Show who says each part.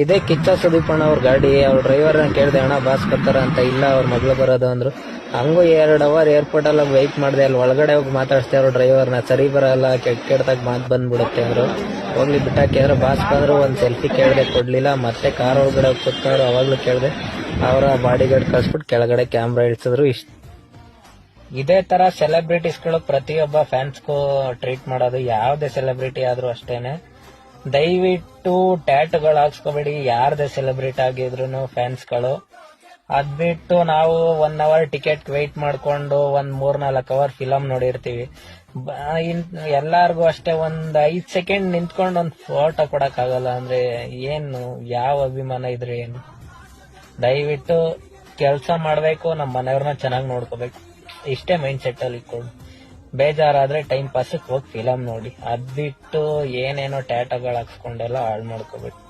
Speaker 1: ಇದೇ ಕಿಚ್ಚ ಸುದೀಪಣ್ಣ ಅವ್ರ ಗಾಡಿ, ಅವ್ರ ಡ್ರೈವರ್ ಕೇಳಿದೆ, ಅಣ್ಣ ಬಾಸ್ ಬರ್ತಾರ ಅಂತ, ಇಲ್ಲ, ಅವ್ರ ಮಗಳು ಬರೋದು ಅಂದ್ರು. ಹಂಗೂ ಎರಡು ಅವರ್ ಏರ್ಪೋರ್ಟ್ ಅಲ್ಲಿ ವೆಯ್ಟ್ ಮಾಡಿದೆ, ಅಲ್ಲಿ ಒಳಗಡೆ ಹೋಗಿ ಮಾತಾಡ್ಸ್ದೆ ಅವ್ರ ಡ್ರೈವರ್ನ ಸರಿ ಬರಲ್ಲ ಕೆಟ್ಟ ಕೆಟ್ಟದಾಗ ಮಾತು ಬಂದ್ಬಿಡುತ್ತೆ ಅಂದ್ರು. ಹೋಗ್ಲಿ ಬಿಟ್ಟಾಕಿ ಅಂದ್ರೆ ಬಾಸ್ ಬಂದ್ರು ಒಂದು ಸೆಲ್ಫಿ ಕೇಳಿದೆ, ಕೊಡ್ಲಿಲ್ಲ. ಮತ್ತೆ ಕಾರ್ ಒಳಗಡೆ ಹೋಗಿ ಕೂತ್ಕೊಂಡ್ರು ಅವಾಗ್ಲೂ ಕೇಳಿದೆ, ಅವರ ಬಾಡಿ ಗಾರ್ಡ್ ಕಳ್ಸ್ಬಿಟ್ಟು ಕೆಳಗಡೆ ಕ್ಯಾಮ್ರಾ ಇಳಿಸಿದ್ರು. ಇಷ್ಟ. ಇದೇ ತರ ಸೆಲೆಬ್ರಿಟೀಸ್ಗಳು ಪ್ರತಿಯೊಬ್ಬ ಫ್ಯಾನ್ಸ್ಗೂ ಟ್ರೀಟ್ ಮಾಡೋದು, ಯಾವುದೇ ಸೆಲೆಬ್ರಿಟಿ ಆದ್ರೂ ಅಷ್ಟೇನೆ. ದಯವಿಟ್ಟು ಟ್ಯಾಟುಗಳು ಹಾಕ್ಸ್ಕೊಬೇಡಿ. ಯಾರ್ದೇ ಸೆಲೆಬ್ರೇಟ್ ಆಗಿದ್ರು ಫ್ಯಾನ್ಸ್ಗಳು. ಅದ್ ಬಿಟ್ಟು ನಾವು ಒನ್ ಅವರ್ ಟಿಕೆಟ್ ವೆಯ್ಟ್ ಮಾಡ್ಕೊಂಡು ಒಂದ್ ಮೂರ್ ನಾಲ್ಕು ಅವರ್ ಫಿಲಮ್ ನೋಡಿರ್ತೀವಿ. ಎಲ್ಲಾರ್ಗು ಅಷ್ಟೇ ಒಂದ್ ಐದ್ ಸೆಕೆಂಡ್ ನಿಂತ್ಕೊಂಡು ಒಂದ್ ಫೋಟೋ ಕೊಡಕ್ ಆಗಲ್ಲ ಅಂದ್ರೆ ಏನು, ಯಾವ ಅಭಿಮಾನ ಇದ್ರೆ ಏನು. ದಯವಿಟ್ಟು ಕೆಲಸ ಮಾಡ್ಬೇಕು ನಮ್ಮ ಮನೆಯವ್ರನ್ನ ಚೆನ್ನಾಗಿ ನೋಡ್ಕೋಬೇಕು. ಇಷ್ಟೇ ಮೈಂಡ್ ಸೆಟ್ ಅಲ್ಲಿ ಇಟ್ಕೊಂಡು ಬೇಜಾರಾದ್ರೆ ಟೈಮ್ ಪಾಸ್ ಹೋಗಿ ಫಿಲಮ್ ನೋಡಿ. ಅದ್ಬಿಟ್ಟು ಏನೇನೋ ಟ್ಯಾಟಗಳು ಹಾಕ್ಸ್ಕೊಂಡೆಲ್ಲ ಹಾಳು ಮಾಡ್ಕೋಬೇಕು